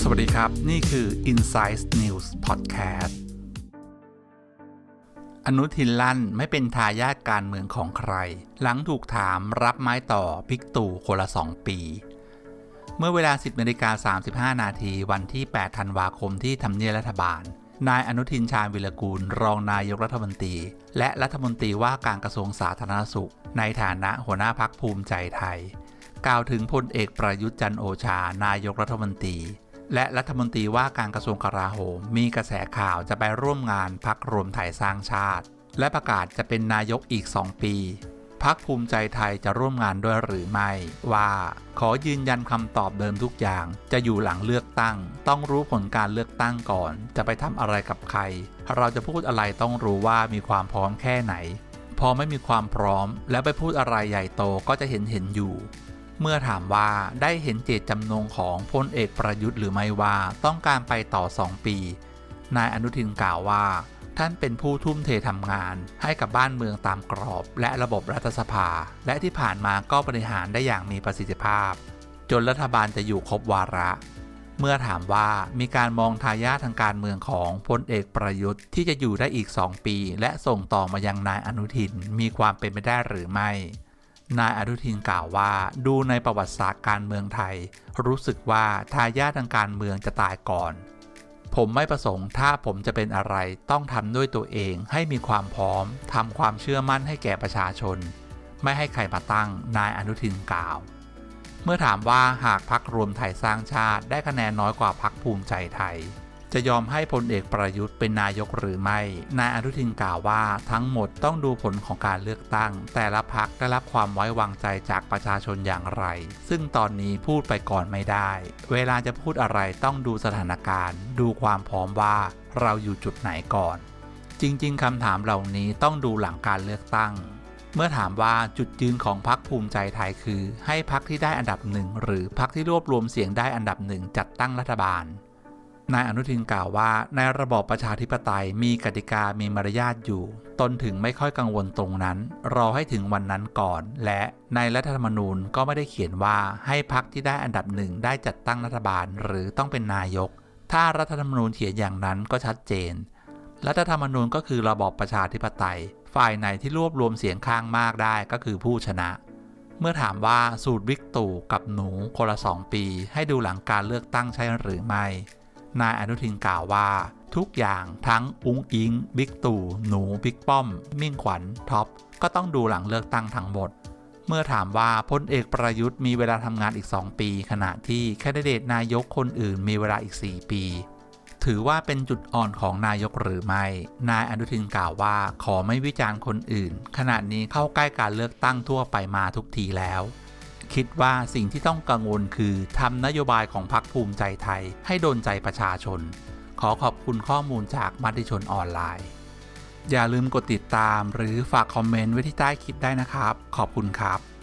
สวัสดีครับ นี่คือ Insight News Podcast อนุทินลั่นไม่เป็นทายาทการเมืองของใคร หลังถูกถามรับไม้ต่อพิกตู่คนละสองปี เมื่อเวลา 10นาฬิกา35 นาทีวันที่ 8 ธันวาคมที่ทำเนียบรัฐบาล นายอนุทินชาญวิรกูล รองนายกรัฐมนตรี และรัฐมนตรีว่าการกระทรวงสาธารณสุข ในฐานะหัวหน้าพักภูมิใจไทย กล่าวถึงพลเอกประยุทธ์จันโอชา นายกรัฐมนตรี และรัฐมนตรีว่าการกระทรวงกลาโหม มีกระแสข่าวจะไปร่วมงานพักรวมไทยสร้างชาติ และประกาศจะเป็นนายกอีก 2 ปี พักภูมิใจไทยจะร่วมงานด้วยหรือไม่ ว่า ขอยืนยันคำตอบเดิมทุกอย่าง จะอยู่หลังเลือกตั้ง ต้องรู้ผลการเลือกตั้งก่อน จะไปทำอะไรกับใคร เราจะพูดอะไรต้องรู้ว่ามีความพร้อมแค่ไหน พอไม่มีความพร้อม แล้วไปพูดอะไรใหญ่โตก็จะเห็นเห็นอยู่เมื่อถามว่าได้เห็นเจตจำนงของพลเอกประยุทธ์หรือไม่ว่าต้องการไปต่อ 2 ปี นายอนุทินกล่าวว่า ท่านเป็นผู้ทุ่มเททำงาน ให้กับบ้านเมืองตามกรอบ และระบบรัฐสภา และที่ผ่านมาก็บริหารได้อย่างมีประสิทธิภาพ จนรัฐบาลจะอยู่ครบวาระ เมื่อถามว่ามีการมองทายาททางการเมืองของพลเอกประยุทธ์ที่จะอยู่ได้อีก 2 ปี และส่งต่อมายังนายอนุทินมีความเป็นไปได้หรือไม่นายอนุทินกล่าวว่า ดูในประวัติศาสตร์การเมืองไทย รู้สึกว่าทายาททางการเมืองจะตายก่อน ผมไม่ประสงค์ถ้าผมจะเป็นอะไรต้องทำด้วยตัวเองให้มีความพร้อมทำความเชื่อมั่นให้แก่ประชาชน ไม่ให้ใครมาตั้งนายอนุทินกล่าว เมื่อถามว่าหากพักรวมไทยสร้างชาติได้คะแนนน้อยกว่าพักภูมิใจไทย จะยอมให้พลเอกประยุทธ์เป็นนายกหรือไม่ นายอนุทินกล่าวว่าทั้งหมดต้องดูผลของการเลือกตั้ง แต่ละพักได้รับความไว้วางใจจากประชาชนอย่างไร ซึ่งตอนนี้พูดไปก่อนไม่ได้ เวลาจะพูดอะไรต้องดูสถานการณ์ ดูความพร้อมว่าเราอยู่จุดไหนก่อน จริงๆคำถามเหล่านี้ต้องดูหลังการเลือกตั้งเมื่อถามว่าจุดยืนของพรรคภูมิใจไทยคือ ให้พรรคที่ได้อันดับหนึ่งหรือพรรคที่รวบรวมเสียงได้อันดับหนึ่งจัดตั้งรัฐบาล นายอนุทินกล่าวว่า ในระบอบประชาธิปไตยมีกติกามีมารยาทอยู่ ตนถึงไม่ค่อยกังวลตรงนั้น รอให้ถึงวันนั้นก่อน และในรัฐธรรมนูญก็ไม่ได้เขียนว่าให้พรรคที่ได้อันดับหนึ่งได้จัดตั้งรัฐบาลหรือต้องเป็นนายก ถ้ารัฐธรรมนูญเขียนอย่างนั้นก็ชัดเจน รัฐธรรมนูญก็คือระบอบประชาธิปไตย ฝ่ายไหนที่รวบรวมเสียงข้างมากได้ก็คือผู้ชนะเมื่อถามว่าสูตรวิกตู่กับหนูคนละสองปี ให้ดูหลังการเลือกตั้งใช่หรือไม่ นายอนุทินกล่าวว่าทุกอย่างทั้งอุ้งอิง บิ๊กตู่ หนู บิ๊กป้อม มิ่งขวัญ ท็อป ก็ต้องดูหลังเลือกตั้งทั้งหมด เมื่อถามว่าพลเอกประยุทธ์มีเวลาทำงานอีก 2 ปี ขณะที่แคนดิเดตนายกคนอื่นมีเวลาอีก 4 ปี ถือว่าเป็นจุดอ่อนของนายกหรือไม่ นายอนุทินกล่าวว่าขอไม่วิจารณ์คนอื่น ขณะนี้เข้าใกล้การเลือกตั้งทั่วไปมาทุกทีแล้ว คิดว่าสิ่งที่ต้องกังวลคือทำนโยบายของพรรคภูมิใจไทย ให้โดนใจประชาชน ขอขอบคุณข้อมูลจากมัติชนออนไลน์ อย่าลืมกดติดตามหรือฝากคอมเมนต์ไว้ที่ใต้คลิปได้นะครับ ขอบคุณครับ